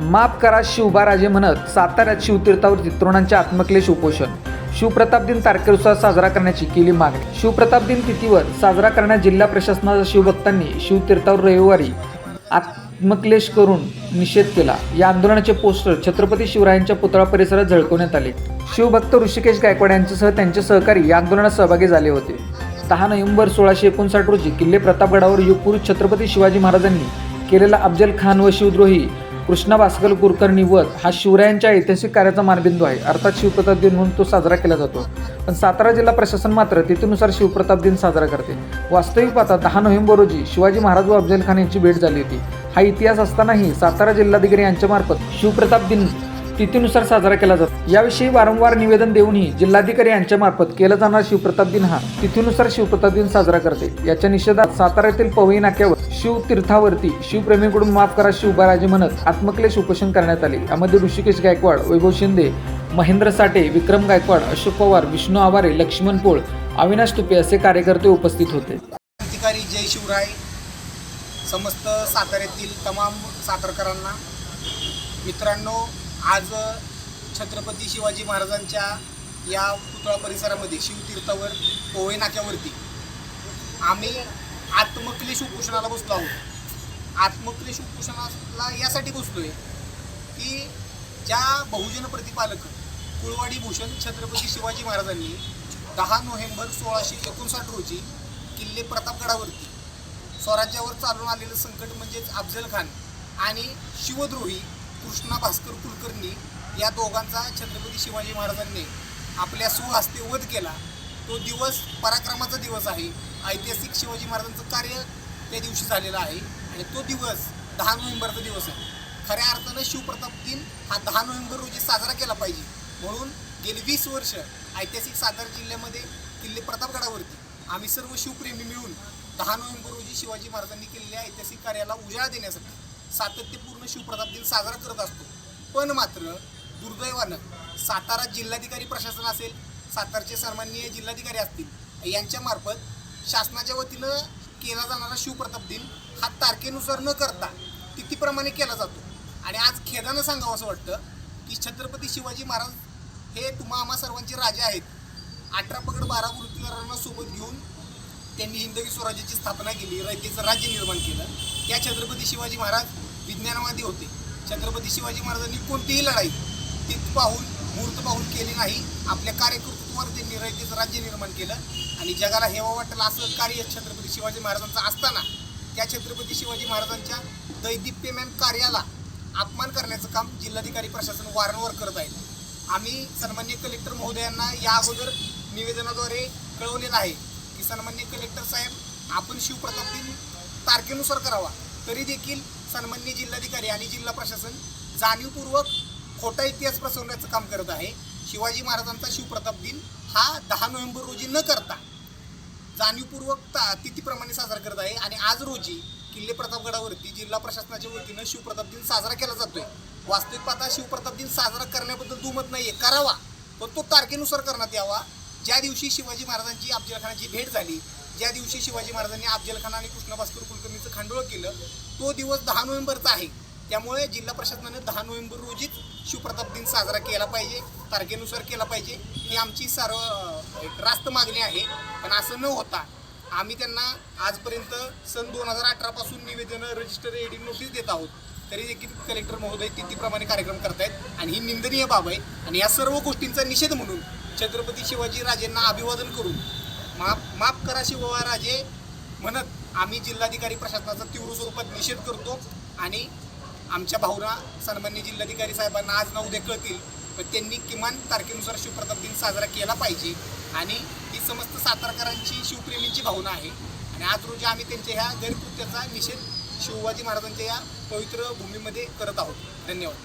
माफ करा शिवबाराजे म्हणत साताऱ्यात शिवतीर्थावर तरुणांचे आत्मक्लेश उपोषण. शिवप्रताप दिन तारखेनुसार साजरा करण्याची केली मागणी. शिवप्रताप दिन तिथीवर साजरा करण्यास जिल्हा प्रशासनाच्या शिवभक्तांनी शिवतीर्थावर रविवारी आत्मक्लेश करून निषेध केला. या आंदोलनाचे पोस्टर छत्रपती शिवरायांच्या पुतळा परिसरात झळकवण्यात आले. शिवभक्त ऋषिकेश गायकवाड यांच्यासह त्यांचे सहकारी या आंदोलनात सहभागी झाले होते. दहा नोव्हेंबर सोळाशे एकोणसाठ रोजी किल्ले प्रतापगडावर युगपुरुष छत्रपती शिवाजी महाराजांनी केलेला अफजल खान व शिवद्रोही कृष्णा भास्कर कुलकर्णी वध हा शिवरायांच्या ऐतिहासिक कार्याचा मानबिंदू आहे. अर्थात शिवप्रताप दिन म्हणून तो साजरा केला जातो. पण सातारा जिल्हा प्रशासन मात्र तिथीनुसार शिवप्रताप दिन साजरा करते. वास्तविक पाहता दहा नोव्हेंबर रोजी शिवाजी महाराज व अफजल खान यांची भेट झाली होती. हा इतिहास असतानाही सातारा जिल्हाधिकारी यांच्यामार्फत शिवप्रताप दिन तिथीनुसार साजरा केला जातो. याविषयी वारंवार निवेदन देऊनही जिल्हाधिकारी यांच्यामार्फत केला जाणारा शिवप्रताप दिन हा तिथीनुसार शिवप्रताप दिन साजरा करते. याच्या निषेधात सातारा येथील पवई नाक्यावर शिवतीर्थावरती शिवप्रेमीकडून माफ करा शिवबाराजे म्हणत आत्मक्लेश उपोषण करण्यात आले. यामध्ये ऋषिकेश गायकवाड वैभव शिंदे महेंद्र साठे विक्रम गायकवाड अशोक पवार विष्णू आवारे लक्ष्मण पोळ अविनाश तुपे असे कार्यकर्ते उपस्थित होते. क्रांतिकारी जय शिवराय समस्त साताऱ्यातील तमाम सातारकरांना. मित्रांनो आज छत्रपती शिवाजी महाराजांच्या या पुतळा परिसरामध्ये शिवतीर्थावर पोहे नाक्यावरती आम्ही आत्मक्लेश उपोषणाला बसलो आहोत. आत्मक्लेश उपोषणाला यासाठी बसलोय की ज्या बहुजन प्रतिपालक कुळवाडी भूषण छत्रपती शिवाजी महाराजांनी दहा नोव्हेंबर सोळाशे एकोणसाठ रोजी किल्ले प्रतापगडावरती स्वराज्यावर चालून आलेलं संकट म्हणजेच अफजल खान आणि शिवद्रोही कृष्णा भास्कर कुलकर्णी या दोघांचा छत्रपती शिवाजी महाराजांनी आपल्या सुहस्ते वध केला. तो दिवस पराक्रमाचा दिवस आहे. ऐतिहासिक शिवाजी महाराजांचं कार्य त्या दिवशी झालेलं आहे. आणि तो दिवस दहा नोव्हेंबरचा दिवस आहे. खऱ्या अर्थानं शिवप्रताप दिन हा दहा नोव्हेंबर रोजी साजरा केला पाहिजे. म्हणून गेली वीस वर्ष ऐतिहासिक सातारा जिल्ह्यामध्ये किल्ले प्रतापगडावरती आम्ही सर्व शिवप्रेमी मिळून दहा नोव्हेंबर रोजी शिवाजी महाराजांनी केलेल्या ऐतिहासिक कार्याला उजाळा देण्यासाठी सातत्यपूर्ण शिवप्रताप दिन साजरा करत असतो. पण मात्र दुर्दैवानं सातारा जिल्हाधिकारी प्रशासन असेल सातारचे सन्माननीय जिल्हाधिकारी असतील यांच्यामार्फत शासनाच्या वतीनं केला जाणारा शिवप्रताप दिन हा तारखेनुसार न करता तिथीप्रमाणे केला जातो. आणि आज खेदानं सांगावं असं वाटतं की छत्रपती शिवाजी महाराज हे तुम्हा आम्हा सर्वांचे राजे आहेत. अठरा पकड बारा वृत्तीकारांना सोबत घेऊन त्यांनी हिंदवी स्वराज्याची स्थापना केली रयतेचं राज्य निर्माण केलं. त्या छत्रपती शिवाजी महाराज विज्ञानवादी होते. छत्रपती शिवाजी महाराजांनी कोणतीही लढाई तीत पाहून मूर्त पाहून केली नाही. आपल्या वर त्यांनी रयतेचं राज्य निर्माण केलं. आणि जगाला हेवा वाटलं असं कार्य छत्रपती शिवाजी महाराजांचं असताना त्या छत्रपती शिवाजी महाराजांच्या दैदिप्यमान कार्याला अपमान करण्याचं काम जिल्हाधिकारी प्रशासन वारंवार करत आहे. आम्ही सन्मान्य कलेक्टर महोदयांना या अगोदर निवेदनाद्वारे कळवलेलं आहे की सन्मान्य कलेक्टर साहेब आपण शिवप्रताप दिन तारखेनुसार करावा. तरी देखील सन्मान्य जिल्हाधिकारी आणि जिल्हा प्रशासन जाणीवपूर्वक खोटा इतिहास प्रसवण्याचं काम करत आहे. शिवाजी महाराजांचा शिवप्रताप दिन हा दहा नोव्हेंबर रोजी न करता जाणीवपूर्वक ता तिथीप्रमाणे साजरा करत आहे. आणि आज रोजी किल्ले प्रतापगडावरती जिल्हा प्रशासनाच्या वतीनं शिवप्रताप दिन साजरा केला जातोय. वास्तविक पाहता शिवप्रताप दिन साजरा करण्याबद्दल दुमत नाहीये. करावा. पण तो तारखेनुसार करण्यात यावा. ज्या दिवशी शिवाजी महाराजांची अफजलखानाची भेट झाली ज्या दिवशी शिवाजी महाराजांनी अफजलखान आणि कृष्णभास्कर कुलकर्णीचं खांडोळ केलं तो दिवस दहा नोव्हेंबरचा आहे. त्यामुळे जिल्हा प्रशासनाने दहा नोव्हेंबर रोजीच शिवप्रताप दिन साजरा केला पाहिजे तारखेनुसार केला पाहिजे. ही आमची सर्व एक रास्त मागणी आहे. पण असं न होता आम्ही त्यांना आजपर्यंत सन दोन हजार अठरापासून निवेदनं रजिस्टर एडिंग नोटीस देत आहोत. तरी देखील कलेक्टर महोदय तिथीप्रमाणे कार्यक्रम करतायत. आणि ही निंदनीय बाब आहे. आणि या सर्व गोष्टींचा निषेध म्हणून छत्रपती शिवाजी राजेंना अभिवादन करून माफ माफ करा शिवराजे म्हणत आम्ही जिल्हाधिकारी प्रशासनाचा तीव्र स्वरूपात निषेध करतो. आणि आमच्या भावना सन्मान्य जिल्हाधिकारी साहेबांना आज नऊ उद्या कळतील पण त्यांनी किमान तारखेनुसार शिवप्रताप दिन साजरा केला पाहिजे. आणि ही समस्त सातारकरांची शिवप्रेमींची भावना आहे. आणि आज रोजी आम्ही त्यांच्या ह्या गैरकृत्याचा निषेध शिवाजी महाराजांच्या या पवित्र भूमीमध्ये करत आहोत. धन्यवाद.